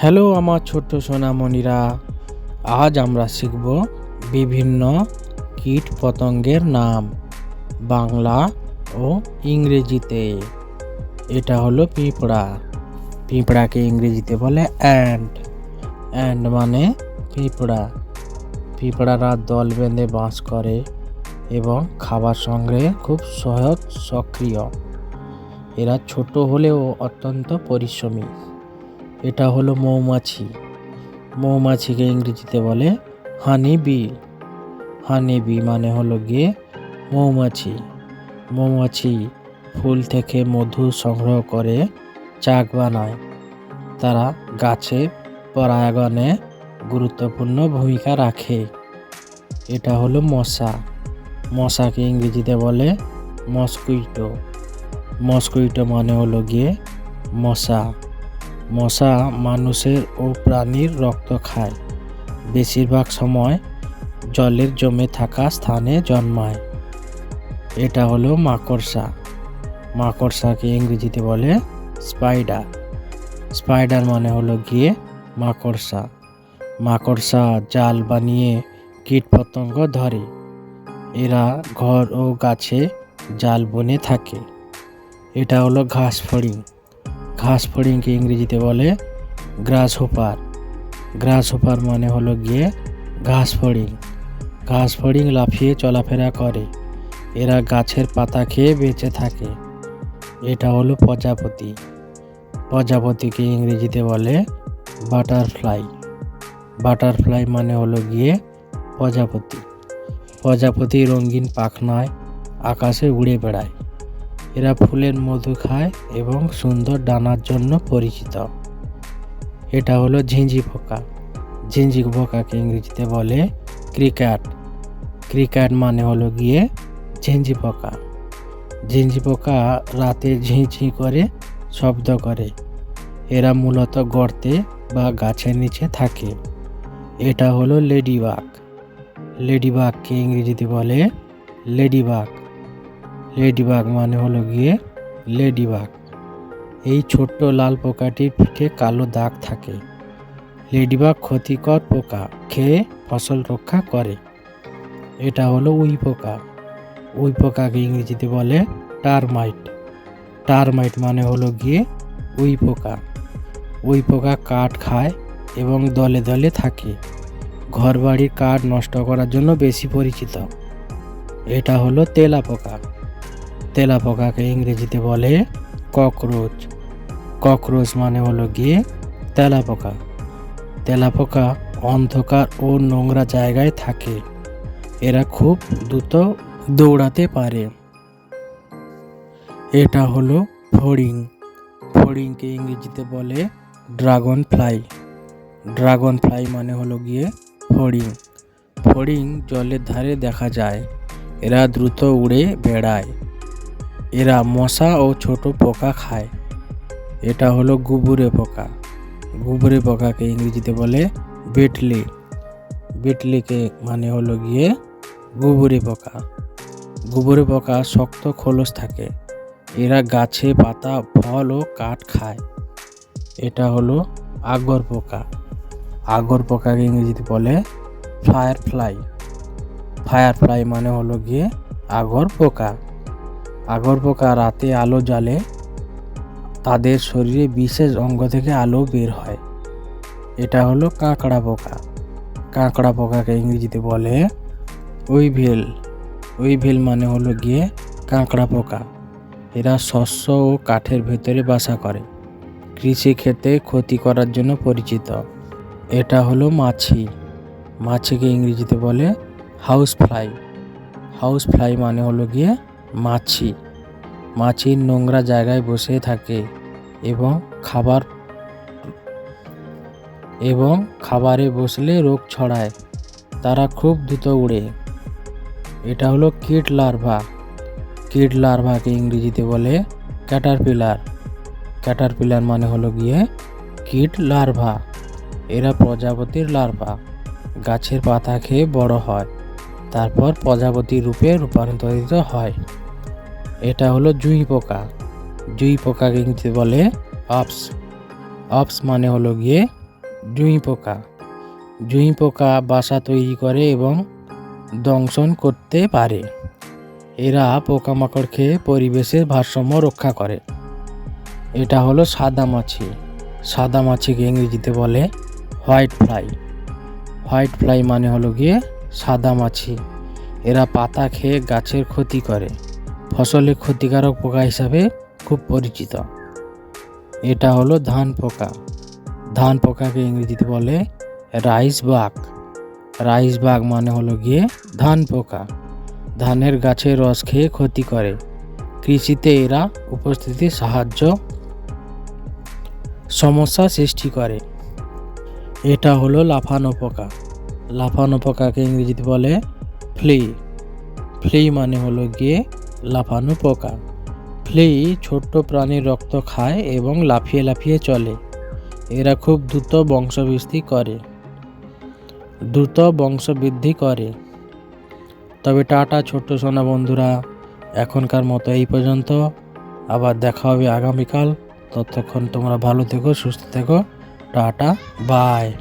Hello আমার ছোট্ট সোনামণিরা, আজ আমরা শিখব বিভিন্ন কীট পতঙ্গের নাম বাংলা ও ইংরেজিতে। এটা হলো পিঁপড়া। পিঁপড়াকে ইংরেজিতে বলে অ্যান্ড অ্যান্ড মানে পিঁপড়া। পিঁপড়ারা দল বেঁধে বাস করে এবং খাবার সংগ্রহে খুব সহজ, সক্রিয়। এরা ছোট হলেও অত্যন্ত পরিশ্রমী। এটা হলো মৌমাছি। মৌমাছিকে ইংরেজিতে বলে হানি বি হানি বি মানে হলো গিয়ে মৌমাছি। মৌমাছি ফুল থেকে মধু সংগ্রহ করে, চাক বানায়। তারা গাছে পরাগণে গুরুত্বপূর্ণ ভূমিকা রাখে। এটা হলো মশা। মশাকে ইংরেজিতে বলে মস্কুইটো। মস্কুইটো মানে হলো গিয়ে মশা। মশা মানুষের ও প্রাণীর রক্ত খায়। বেশিরভাগ সময় জলের জমে থাকা স্থানে জন্মায়। এটা হলো মাকড়সা। মাকড়সাকে ইংরেজিতে বলে স্পাইডার। স্পাইডার মানে হলো গিয়ে মাকড়সা। মাকড়সা জাল বানিয়ে কীটপতঙ্গ ধরে। এরা ঘর ও গাছে জাল বনে থাকে। এটা হলো ঘাস ফড়িং। ঘাস ফড়িংকে ইংরেজিতে বলে গ্রাস হোপার গ্রাস হোপার মানে হলো গিয়ে ঘাস ফড়িং ঘাস ফড়িং লাফিয়ে চলাফেরা করে। এরা গাছের পাতা খেয়ে বেঁচে থাকে। এটা হলো প্রজাপতি। প্রজাপতিকে ইংরেজিতে বলে বাটারফ্লাই। বাটারফ্লাই মানে হলো গিয়ে প্রজাপতি। প্রজাপতি রঙিন পাখনায় আকাশে উড়ে বেড়ায়। এরা ফুলের মধু খায় এবং সুন্দর ডানার জন্য পরিচিত। এটা হলো ঝিঁঝি পোকা। ঝিঁঝি পোকাকে ইংরেজিতে বলে ক্রিকেট। ক্রিকেট মানে হলো গিয়ে ঝিঁঝি পোকা। ঝিঁঝি পোকা রাতে ঝিঁঝি করে, শব্দ করে। এরা মূলত গর্তে বা গাছের নিচে থাকে। এটা হলো লেডিবাগ। লেডিবাগকে ইংরেজিতে বলে লেডিবাগ। লেডিবাগ মানে হলো গিয়ে লেডিবাগ এই ছোট্ট লাল পোকাটির পিঠে কালো দাগ থাকে। লেডিবাগ ক্ষতিকর পোকা খেয়ে ফসল রক্ষা করে। এটা হলো উই পোকা। উই পোকাকে ইংরেজিতে বলে টারমাইট। টারমাইট মানে হলো গিয়ে উই পোকা। উই পোকা কাঠ খায় এবং দলে দলে থাকে। ঘরবাড়ির কাঠ নষ্ট করার জন্য বেশি পরিচিত। এটা হলো তেলা পোকা। তেলা পোকাকে ইংরেজিতে বলে ককরোচ। ককরোচ মানে হলো গিয়ে তেলা পোকা। তেলা পোকা অন্ধকার ও নোংরা জায়গায় থাকে। এরা খুব দ্রুত দৌড়াতে পারে। এটা হলো ফড়িং। ফড়িংকে ইংরেজিতে বলে ড্রাগন ফ্লাই ড্রাগন ফ্লাই মানে হলো গিয়ে ফড়িং। ফড়িং জলের ধারে দেখা যায়। এরা দ্রুত উড়ে বেড়ায়। এরা মশা ও ছোট পোকা খায়। এটা হলো গুবুরে পোকা। গুবুরে পোকাকে ইংরেজিতে বলে বেটলি। বেটলিকে মানে হলো গিয়ে গুবুরে পোকা। গুবুরে পোকা শক্ত খোলস থাকে। এরা গাছে পাতা, ফল ও কাঠ খায়। এটা হলো আগর পোকা। আগর পোকাকে ইংরেজিতে বলে ফায়ার ফ্লাই ফায়ার ফ্লাই মানে হলো গিয়ে আগর পোকা। আগর পোকা রাতে আলো জ্বালে, তাদের শরীরে বিশেষ অঙ্গ থেকে আলো বের হয়। এটা হলো কাঁকড়া পোকা। কাঁকড়া পোকাকে ইংরেজিতে বলে উইভেল উইভেল মানে হলো গিয়ে কাঁকড়া পোকা। এরা শস্য ও কাঠের ভেতরে বাসা করে। কৃষি ক্ষেত্রে ক্ষতি করার জন্য পরিচিত। এটা হলো মাছি। মাছিকে ইংরেজিতে বলে হাউস ফ্লাই। হাউস ফ্লাই মানে হলো গিয়ে মাছি। মাছি নোংরা জায়গায় বসে থাকে এবং খাবার এবং খাবারে বসলে রোগ ছড়ায়। তারা খুব দ্রুত উড়ে। এটা হলো কিট লার্ভা। কিট লার্ভাকে ইংরেজিতে বলে ক্যাটারপিলার। ক্যাটারপিলার মানে হলো গিয়ে কিট লার্ভা। এরা প্রজাপতির লার্ভা। গাছের পাতা খেয়ে বড় হয়। তারপর প্রজাপতি রূপে রূপান্তরিত হয়। এটা হলো জুই পোকা। জুই পোকাকে ইংরেজিতে বলে? অপস। অপস মানে হলো গিয়ে জুঁই পোকা। জুঁই পোকা বাসা তৈরি করে এবং দংশন করতে পারে। এরা পোকামাকড় খেয়ে পরিবেশের ভারসাম্য রক্ষা করে। এটা হলো সাদা মাছি। সাদা মাছিকে ইংরেজিতে বলে হোয়াইট ফ্লাই। হোয়াইট ফ্লাই মানে হলো গিয়ে সাদা মাছি। এরা পাতা খেয়ে গাছের ক্ষতি করে। ফসলের ক্ষতিকারক পোকা হিসাবে খুব পরিচিত। এটা হলো ধান পোকা। ধান পোকাকে ইংরেজিতে বলে রাইস বাগ রাইস বাগ মানে হলো গিয়ে ধান পোকা। ধানের গাছের রস খেয়ে ক্ষতি করে। কৃষিতে এরা উপস্থিতি সাহায্য সমস্যা সৃষ্টি করে। এটা হলো লাফানো পোকা। লাফানো পোকাকে ইংরেজিতে বলে ফ্লি। ফ্লি মানে হলো গিয়ে লাফানো পোকা। ফ্লি ছোট্ট প্রাণীর রক্ত খায় এবং লাফিয়ে লাফিয়ে চলে। এরা খুব দ্রুত বংশবৃদ্ধি করে। দ্রুত বংশবৃদ্ধি করে। তবে টাটা ছোট্ট সোনা বন্ধুরা, এখনকার মতো এই পর্যন্ত। আবার দেখা হবে আগামীকাল। ততক্ষণ তোমরা ভালো থেকো, সুস্থ থেকো। Tata, bye.